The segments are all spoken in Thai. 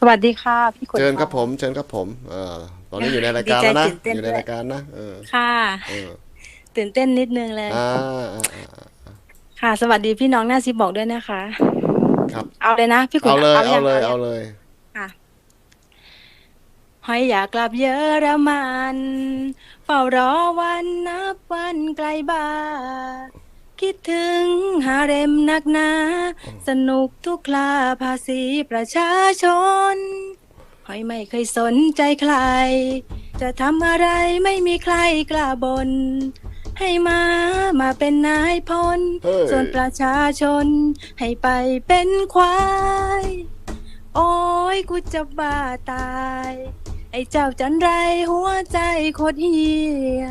สวัสดีค่ะ พี่ขุนเชิญครับทองผมเชิญครับผม เออตอนนี้อยู่ในรายการแล้วนะดีใจตื่นเต้นอยู่ในด้วยรายการนะเออค่ะเออตื่นเต้นนิดนึงเลยอ่าอ่าอ่าอ่าค่ะ สวัสดีพี่น้องหน้าซิบอกด้วยนะคะ ครับ เอาเลยนะพี่ขุนเอาเลยยัเอางเลยงเอาเลยค่ะหอยอยากกลับเยอรมัน เฝ้ารอวันนับวันไกลบ้าน คิดถึงหาเร็มนักหนา สนุกทุกคลาภาษีประชาชนหอยไม่เคยสนใจใคร จะทำอะไรไม่มีใครกล้าบน ให้มามาเป็นนายพลเฮ้ยส่วนประชาชน ให้ไปเป็นควาย โอ้ยกูจะบ้าตาย ไอ้เจ้าจันไรหัวใจโคตรเฮีย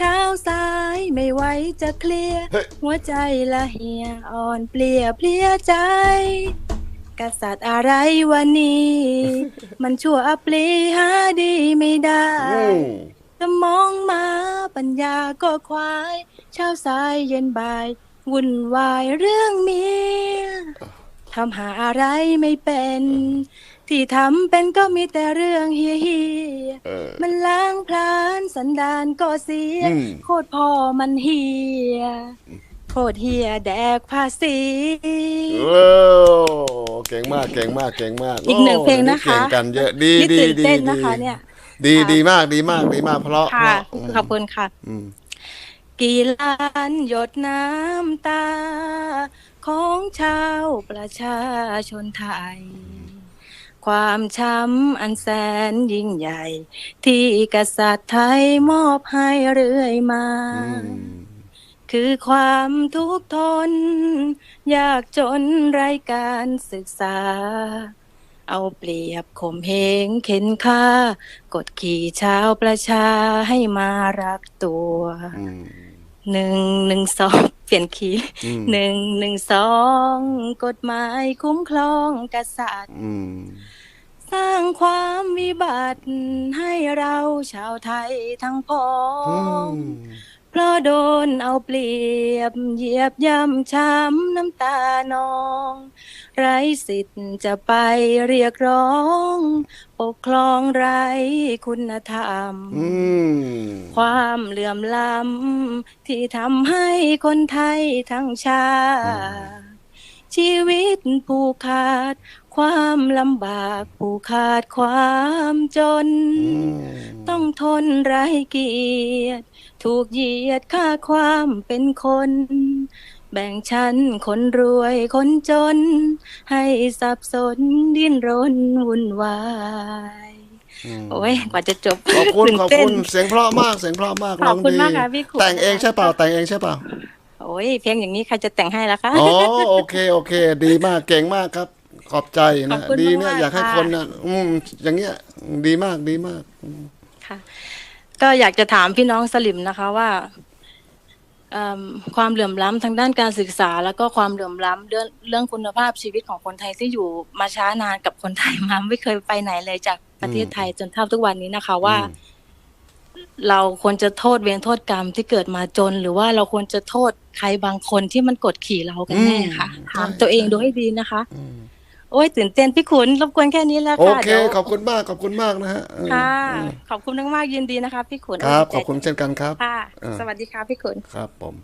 เช้าสายไม่ไหวจะเคลียร์เฮ้ยหัวใจละเหียอ่อนเปลี่ยเพลียใจ กษัตริย์อะไรวะนี่มันชั่วปลีหาดีไม่ได้อืมสมองมาปัญญาก็ควาย เช้าสายเย็นบ่าย วุ่นวายเรื่องเมีย ทำหาอะไรไม่เป็น ที่ทำเป็นก็มีแต่เรื่องเฮียเฮียเออมันล้างพลานสันดานก็เสียอืมโคตรพ่อมันเฮียโคตรเฮียแดกภาษีโอ้เก่งมากเก่งมากเก่งมากอีกหนึ่งโเพลงนะคะเก่งกันเยอะดีนี่ดีตื่นดีเต้นดีนะคะเนี่ยดีค่ะดีมากดีมากดีมากเพราะค่ะเพราะขอบคุณค่ะอืมกี่ล้านหยดน้ำตา ของชาวประชาชนไทย ความช้ำอันแสนยิ่งใหญ่ ที่กษัตริย์ไทยมอบให้เรื่อยมาอืมคือความทุกข์ทน ยากจนไร้การศึกษา เอาเปรียบข่มเหงเข็นค่า กดขี่ชาวประชาให้มารักตัวอืมหนึ่งหนึ่งสอง เปลี่ยนคีย์อืมหนึ่งหนึ่งสองกฎหมายคุ้มครองกษัตริย์อืมสร้างความวิบัติให้เราชาวไทยทั้งพ้ออืงม เพราะโดนเอาเปรียบเหยียบย่ำช้ำน้ำตานอง ไรสิทธิ์จะไปเรียกร้อง ปกครองไรคุณธรรมอืมความเหลื่อมล้ำที่ทำให้คนไทยทั้งชาติ ชีวิตผูกขาด ความลำบากผูกขาดความจนอืมต้องทนไร้เกียรติถูกเหยียดค่าความเป็นคนแบ่งชั้นคนรวยคนจน ให้สับสนดิ้นรนวุ่นวายอืมโอ้ยกว่าจะจบขอบคุณตื่นขอบเต้คุนณเสียงเพราะมากเสียงเพราะมากขอบคุณร้งดีมากค่ะพี่ขุนแต่งเองใช่เปล่าแต่งเองใช่เปล่า โอ้ยเพลงอย่างนี้ใครจะแต่งให้ล่ะคะอ๋อโอเคโอเค ดีมากเก่งมากครับ ขอบใจขอนะบคุณดีเนี่ยมากๆอยากให้ค่ะคนนะอืมอย่างเงี้ยดีมากดีมากค่ะ ก็อยากจะถามพี่น้องสลิมนะคะว่าเอิ่มความเหลื่อมล้ำทางด้านการศึกษา แล้วก็ความเหลื่อมล้ำเรื่องเรื่องคุณภาพชีวิตของคนไทยที่อยู่มาช้านานกับคนไทยมาไม่เคยไปไหนเลยจากประเทศไทยจนเท่าทุกวันนี้นะคะว่าอืม เราควรจะโทษเวรโทษกรรมที่เกิดมาจน หรือว่าเราควรจะโทษใครบางคนที่มันกดขี่เรากันแน่ค่ะอืมถามใช่ตัวเองใช่ดูให้ดีนะคะอืมโอ้ยตื่นเต้นพี่ขุนรบกวนแค่นี้แล้วโอค่ะเคเดี๋ยวขอบคุณมากขอบคุณมากนะฮะอืมค่ะอืมขอบคุณมากๆยินดีนะคะ พี่ขุนครับดีใจขอบคุณเช่นกันครับค่ะอ่าสวัสดีค่ะพี่ขุนครับผม